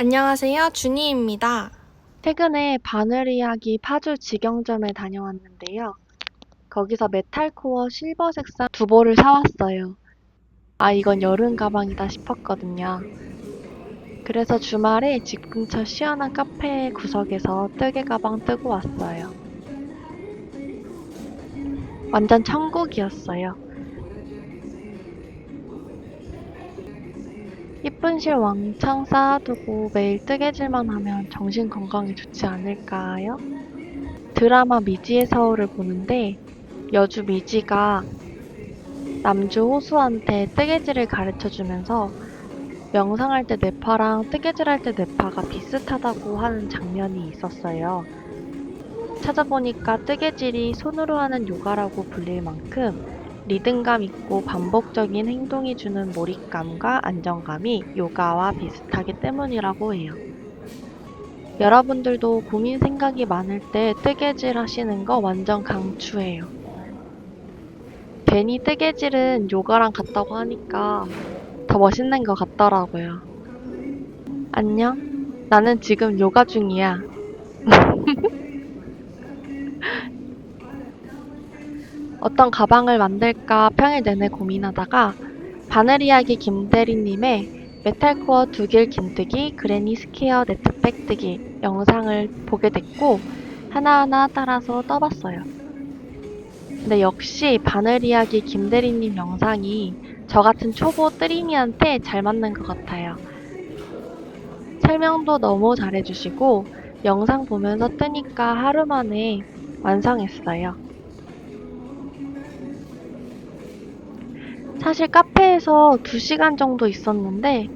안녕하세요. 준이입니다. 최근에 바늘 이야기 파주 직영점에 다녀왔는데요. 거기서 메탈코어 실버 색상 두 볼을 사왔어요. 아, 이건 여름 가방이다 싶었거든요. 그래서 주말에 집 근처 시원한 카페 구석에서 뜨개 가방 뜨고 왔어요. 완전 천국이었어요. 이쁜 실 왕창 쌓아두고 매일 뜨개질만 하면 정신 건강에 좋지 않을까요? 드라마 미지의 서울을 보는데 여주 미지가 남주 호수한테 뜨개질을 가르쳐 주면서 명상할 때 뇌파랑 뜨개질할 때 뇌파가 비슷하다고 하는 장면이 있었어요. 찾아보니까 뜨개질이 손으로 하는 요가라고 불릴 만큼 리듬감 있고 반복적인 행동이 주는 몰입감과 안정감이 요가와 비슷하기 때문이라고 해요. 여러분들도 고민 생각이 많을 때 뜨개질 하시는 거 완전 강추해요. 괜히 뜨개질은 요가랑 같다고 하니까 더 멋있는 것 같더라고요. 안녕? 나는 지금 요가 중이야. 어떤 가방을 만들까 평일 내내 고민하다가 바늘 이야기 김대리님의 메탈코어 두길 긴뜨기 그레니 스퀘어 네트백 뜨기 영상을 보게 됐고 하나하나 따라서 떠봤어요. 근데 역시 바늘 이야기 김대리님 영상이 저 같은 초보 뜨리미한테 잘 맞는 것 같아요. 설명도 너무 잘해주시고 영상 보면서 뜨니까 하루 만에 완성했어요. 사실 카페에서 2시간 정도 있었는데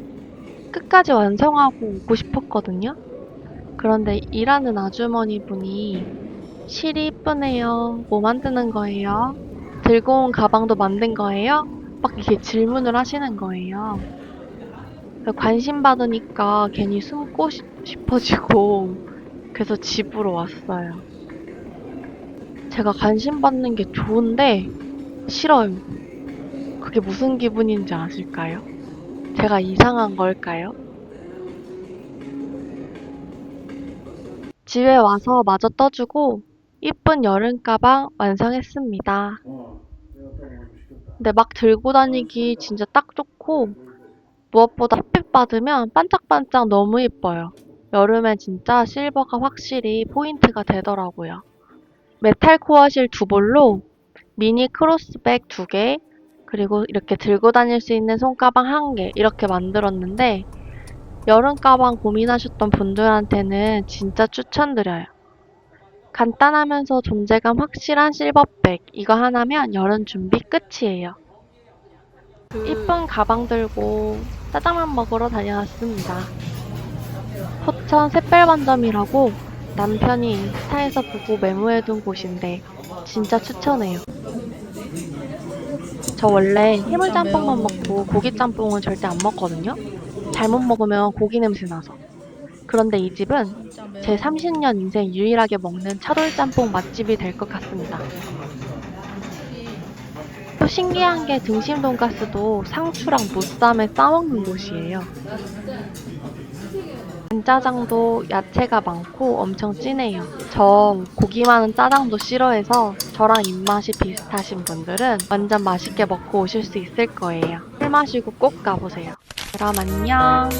끝까지 완성하고 오고 싶었거든요. 그런데 일하는 아주머니 분이 실이 이쁘네요. 뭐 만드는 거예요? 들고 온 가방도 만든 거예요? 막 이렇게 질문을 하시는 거예요. 그래서 관심 받으니까 괜히 숨고 싶- 싶어지고 그래서 집으로 왔어요. 제가 관심 받는 게 좋은데 싫어요. 그게 무슨 기분인지 아실까요? 제가 이상한 걸까요? 집에 와서 마저 떠주고 이쁜 여름 가방 완성했습니다. 근데 막 들고 다니기 진짜 딱 좋고 무엇보다 햇빛 받으면 반짝반짝 너무 예뻐요. 여름엔 진짜 실버가 확실히 포인트가 되더라고요. 메탈 코어실 두 볼로 미니 크로스백 두 개, 그리고 이렇게 들고 다닐 수 있는 손가방 한 개 이렇게 만들었는데 여름 가방 고민하셨던 분들한테는 진짜 추천드려요. 간단하면서 존재감 확실한 실버백 이거 하나면 여름 준비 끝이에요. 이쁜 가방 들고 짜장면 먹으러 다녀왔습니다. 포천 샛별반점이라고 남편이 인스타에서 보고 메모해둔 곳인데 진짜 추천해요. 저 원래 해물짬뽕만 먹고 고기짬뽕은 절대 안 먹거든요. 잘못 먹으면 고기 냄새 나서. 그런데 이 집은 제 30년 인생 유일하게 먹는 차돌짬뽕 맛집이 될 것 같습니다. 또 신기한 게 등심 돈가스도 상추랑 무쌈에 싸먹는 곳이에요. 간짜장도 야채가 많고 엄청 진해요. 저 고기 많은 짜장도 싫어해서 저랑 입맛이 비슷하신 분들은 완전 맛있게 먹고 오실 수 있을 거예요. 술 마시고 꼭 가보세요. 그럼 안녕.